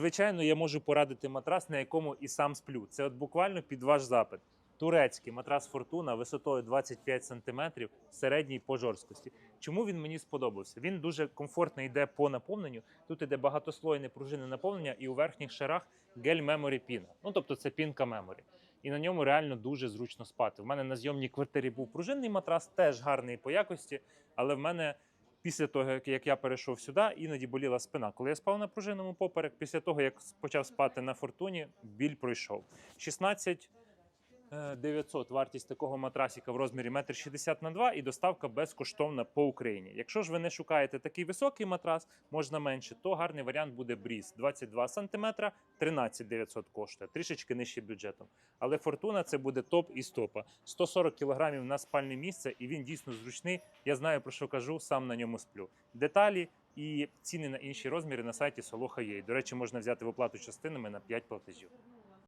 Звичайно, я можу порадити матрас, на якому і сам сплю. Це от буквально під ваш запит. Турецький матрас Фортуна висотою 25 см, середній по жорсткості. Чому він мені сподобався? Він дуже комфортно йде по наповненню. Тут іде багатослойне пружинне наповнення, і у верхніх шарах гель меморі піна. Ну тобто це пінка меморі. І на ньому реально дуже зручно спати. В мене на зйомній квартирі був пружинний матрас, теж гарний по якості, але в мене після того, як- я перейшов сюди, іноді боліла спина. Коли я спав на пружинному поперек, після того, як почав спати на фортуні, біль пройшов. 16 е, 900 вартість такого матрасика в розмірі 1,60 на 2 і доставка безкоштовна по Україні. Якщо ж ви не шукаєте такий високий матрас, можна менше, то гарний варіант буде бріз 22 см, 13 900 коштує, трішечки нижче бюджетом. Але фортуна це буде топ і стопа. 140 кг на спальне місце, і він дійсно зручний. Я знаю про що кажу, сам на ньому сплю. Деталі і ціни на інші розміри на сайті Soloha є. До речі, можна взяти в оплату частинами на 5 платежів.